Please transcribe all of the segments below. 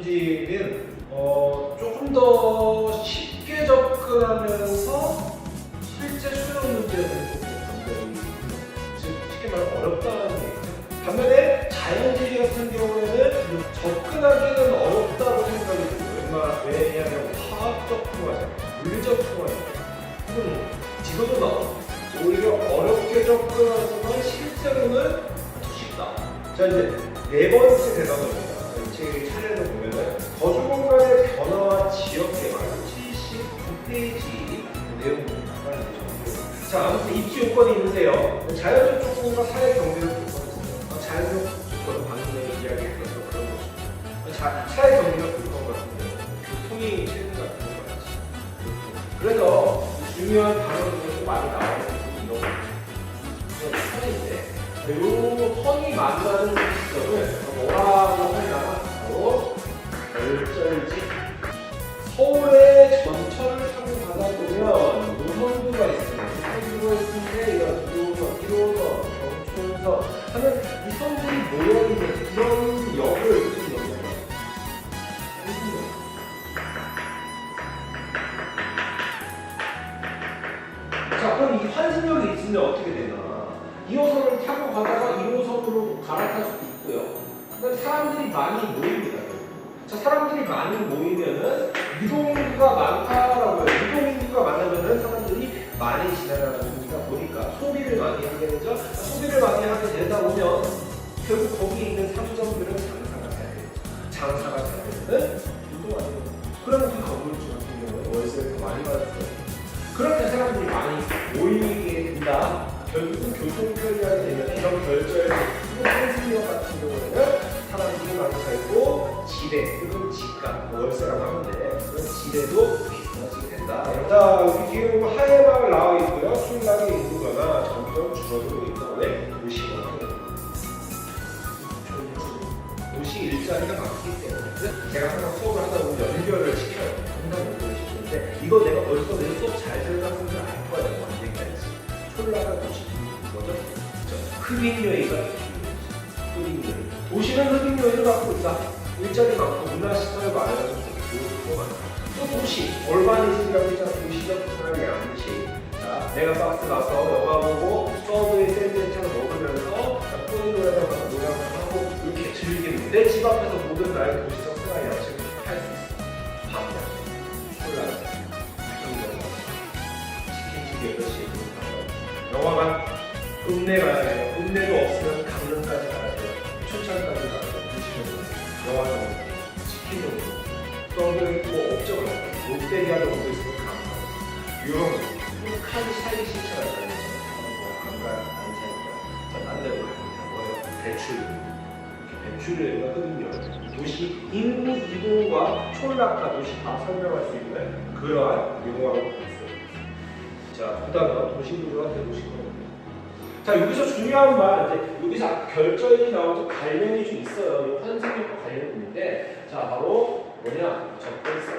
문제는 어, 조금 더 쉽게 접근하면서 실제 수능 문제를 조금 쉽게 말하면 어렵다는 얘기죠. 반면에 자연지리 같은 경우에는 접근하기는 어렵다고 생각이. 웬만 왜냐하면 화학적 통화잖아요. 물리적 통화잖아요. 이건 지도도 나오고 오히려 어렵게 접근하지만 실제로는 더 쉽다. 자 이제 네 번째 대답입니다. 이 책의 차례를 보면은 거주 공간의 변화와 지역 개발 79페이지 내용입니다. 빨리 보시죠. 자 아무튼 입지 요건이 있는데요. 자연적 조건과 사회 경제적 조건이 있어요. 아, 자연적 조건 방금 전에 이야기했던 그런 것입니다. 자, 사회 경제적 조건 같은 경우 교통이 최근 같은 거 많지. 그래서 중요한 단어 중에 또 많이 게 이런 선인데 이 선이 만나는 지점을 뭐라고 하냐 바로 결절지 서울의 전철을 타고 가다 보면 노선도가 있습니다. 노선도가 있는데 이런 1호선, 1호선, 경춘선 하는 이 선들이 모여 있는 그런 역을 무슨 역이냐면 환승역. 자, 그럼 이 환승역이 있으면 어떻게 되나? 2호선을 타고 가다가 1호선으로 갈아탈 수도 있고요. 그다음에 사람들이 많이 모입니다. 자, 사람들이 많이 모이면은 유동인구가 많다라고 해요. 유동인구가 많으면은 사람들이 많이 지나가는 분이다 보니까 소비를 많이 하게 되죠. 소비를 많이 하게 되다 보면 결국 거기 있는 상점들은 장사가 잘 돼요. 장사가 잘 유동하게 돼요. 그러면 그 건물주 같은 경우는 월세를 더 많이 있어요. 그렇게 사람들이 많이 모이게 된다. 결국은 교통 편리하게 되면 이런 결절, 한승역 같은 경우에는 사람들이 많이 살고 지대, 집값, 뭐 월세라고 하는데 그런 지대도 비싸지게 된다. 자, 여기 뒤에 보면 하회마을 나와 있고요. 순락의 인구가 점점 줄어들고 있다. 왜? 도시가 도시 일자리가 많기 때문에 제가 항상 수업을 하다 보면 연결을 시켜요. 항상 연결을 시키는데 이거 내가 벌써 내 수업 잘 들어가는 줄알 거예요. 언제까지. 콜라가 도시 뭐죠? 흡인 요인가 흡인 요인. 도시는 흡인 요인을 갖고 있다. 일자리 많고 문화 시설을 마련해서 좋은 거 많다. 또 도시, 얼바니즘이라고 있잖아. 도시적 생활의 양식. 자, 내가 박스 가서 영화 보고 서브웨이 샌드위치를 먹으면서 푸른 노래방 가서 치킨으로 서브웨이 뭐 업적을 하고 롯데리아도 오고 있으면 강릉 이런 카드 사기 실천을 하는 안 가요. 안 사니까. 갑니다. 뭐예요? 대출. 대출을 하거든요. 도시 인구 이동과 촌락화 도시 다 설명할 수 있는 그러한 용어가 있어요. 자, 그 다음은 도시구조와 대도시구조. 자, 여기서 중요한 말, 이제 여기서 결절이 나오면서 관련이 좀 있어요. 이 환승역과 관련이 있는데, 자, 바로 뭐냐? 접근성.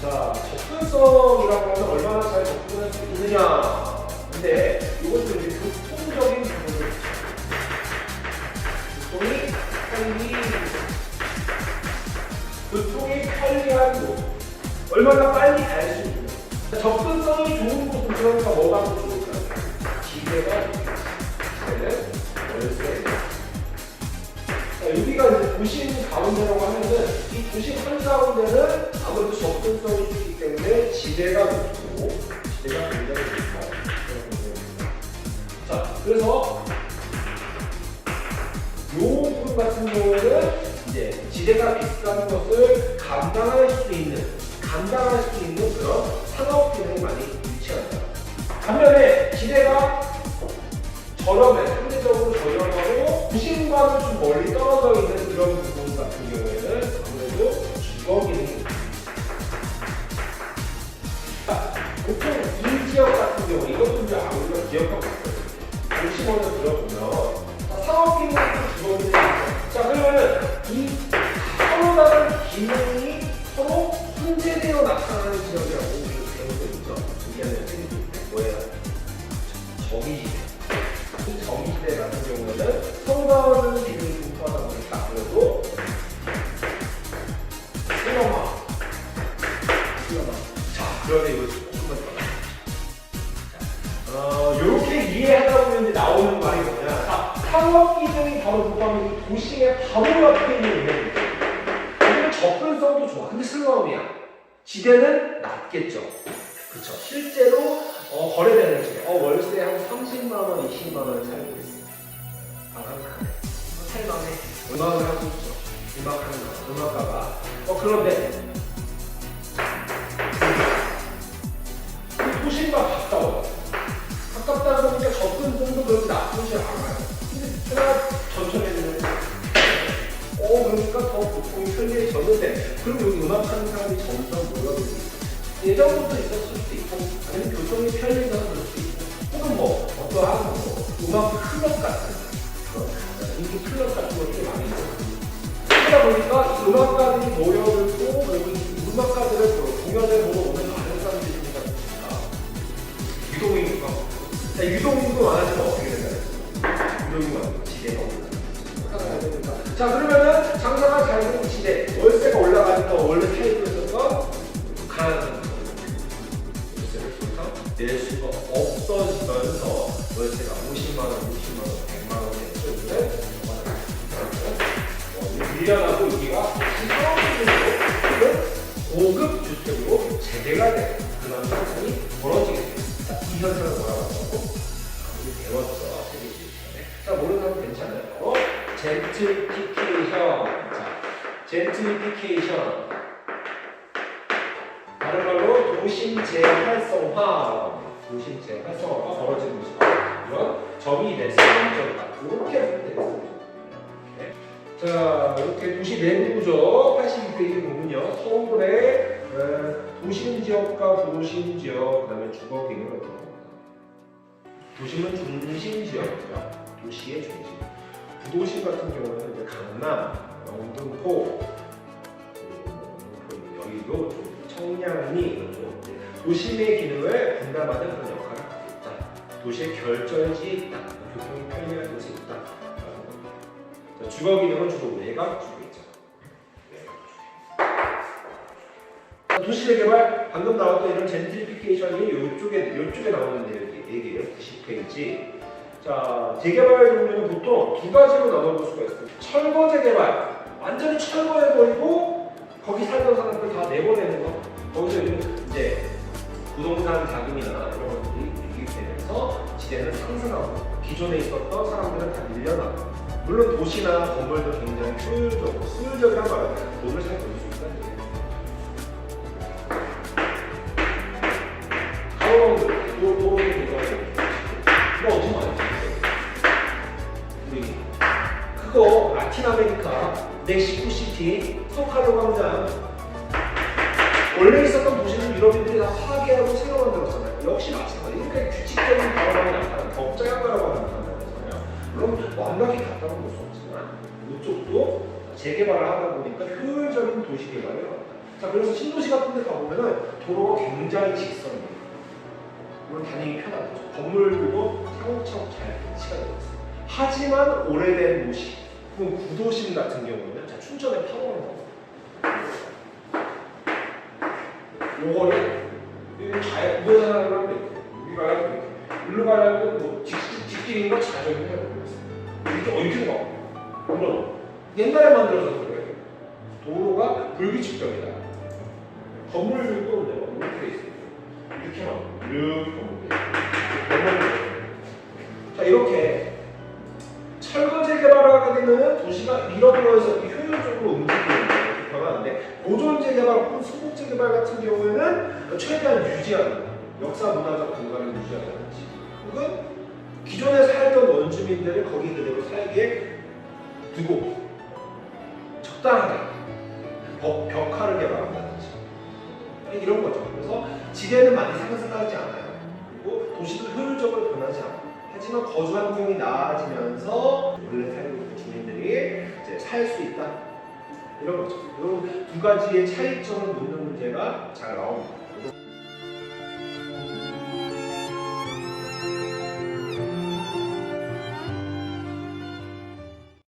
자, 접근성이라고 하면 얼마나 잘 접근할 수 있느냐. 근데 이것도 이제 교통적인 부분을 교통이 편리 교통이 편리한 곳 얼마나 빨리 갈수 자, 여기가 이제 도심 가운데라고 하면은 이 도심 한가운데는 아무래도 접근성이 있기 때문에 지대가 높고 지대가 굉장히 높다. 자, 그래서 요 부분 같은 경우에는 이제 지대가 비싼 것을 감당할 수 있는 감당할 수 있는 보통 이 지역 같은 경우 이것도 이제 우리가 기억하고 있어요. 도시원을 들어보면 자, 기능이 있죠. 자 그러면은 이 서로 다른 기능이 서로 혼재되어 나타나는 지역이라고 우리가 배우고 있죠. 얘기하는 팬이 뭐예요? 정의지 기능이 바로 뭐냐면 도시의 바로 앞에 있는 은행이죠. 여기는 접근성도 좋아. 근데 슬럼이야. 지대는 낮겠죠. 그렇죠. 실제로 어, 거래되는 지대. 어, 월세 한 30만 원, 20만 원을 살고 있어. 방한 칸에. 살만해. 음악을 하고 있죠. 음악하는 거. 음악가가. 어, 그런데 그럼 여기 음악하는 사람이 점점 몰려들고. 예전부터 있었을 수도 있고 아니면 교통이 편리해서 그럴 수도 있고 혹은 뭐 어떠한 뭐 음악 클럽 같은 그런 인기 클럽 같은 것들이 많이 있어요. 그러다 보니까 이 음악가들이 모여들고 그리고 이 음악가들을 공연을 보러 오는 많은 사람들이 생기다 보니까 유동인구가 자, 유동인구 많아지면 어떻게 될까요? 유동인구가 지대가 되니까. 자 그러면 밀려나고 여기가 고급 주택으로 재개가 돼 그런 현상이 벌어지게 됩니다. 자, 이 현상을 뭐라고 하고 우리 배웠어. 자 모르는 사람 괜찮아요. 바로 젠트리피케이션. 자, 젠트리피케이션. 다른 말로 도심 재 활성화. 도심 재 활성화가 벌어지는 것이다. 이런 점이 냈습니다. 이렇게 하면 되겠습니다. 자, 이렇게 도시 내부 구조 82페이지 보면요. 서울의 어, 도심 지역과 부도심 지역, 그 다음에 주거 기능을 어떻게 합니다. 도심은 중심 지역이죠. 도시의 중심. 부도시 같은 경우는 이제 강남, 영등포, 여의도, 쪽, 청량리 도심의 기능을 분담하는 그런 역할을 하고 있다. 도시의 결정지에 있다. 교통이 편리한 곳에 있다. 자, 주거 기능은 주로 외곽 쪽에 있죠. 자, 도시재 개발 방금 나왔던 이런 젠트리피케이션이 이쪽에 이쪽에 나오는 얘기- 얘기예요. 90페이지. 자, 재개발 종류는 보통 두 가지로 나눠볼 수가 있어요. 철거 재개발, 완전히 철거해 버리고 거기 살던 사람들 다 내보내는 거. 거기서 이제 부동산 자금이나 이런 것들이 유입되면서 지대는 상승하고 기존에 있었던 사람들은 다 밀려나고 물론 도시나 건물도 굉장히 효율적으로 효율적이란 말은 돈을 잘 벌 수 있다는 얘기예요. 도로 도로를 이거 어디서 많이? 우리 그거 라틴 아메리카 멕시코 시티 소칼로 광장 원래 있었던 도시는 유럽인들이 다 파괴하고 새로 만들었잖아요. 역시 마찬가지. 이렇게 규칙적인 가로방이 나타나는 법정한 가로방이 나타나잖아요. 물론 완벽히 같다고 볼 수 없지만 이쪽도 재개발을 하다 보니까 효율적인 도시 개발이 나왔다. 자 그래서 신도시 같은 데 가보면은 도로가 굉장히 직선이에요. 물론 다니기 편하죠. 건물들도 차곡차곡 잘 배치가 되어 있어요. 하지만 오래된 도시, 혹은 구도심 같은 경우에는 자, 춘천의 파워는 요거는 이거 잘 우회전하는 사람도 있고 여기 가려고 이렇게 일로 가려고 뭐 직, 직진인가 좌전인가 해야 되겠어. 이렇게 얹힌 거. 물론 옛날에 만들어서 그래요. 도로가 불규칙적이다. 건물들도 이제 이렇게 돼 있어요. 이렇게만 이렇게 건물들. 자 이렇게 철거 재개발을 하게 되면 도시가 밀어들어서 이렇게 효율적으로 움직이는 게 변하는데 보존 재개발 혹은 수복 재개발 같은 경우에는 최대한 유지하는 역사 문화적 공간을 유지하는지 혹은 기존에 살던 원주민들을 거기 그대로 살게 두고 적당하게 벽, 벽화를 개발한다든지 이런 거죠. 그래서 지대는 많이 상승하지 않아요. 그리고 도시도 효율적으로 변하지 않아요. 하지만 거주 환경이 나아지면서 원래 살고 있는 주민들이 이제 살 수 있다 이런 거죠. 이 두 가지의 차이점을 묻는 문제가 잘 나옵니다.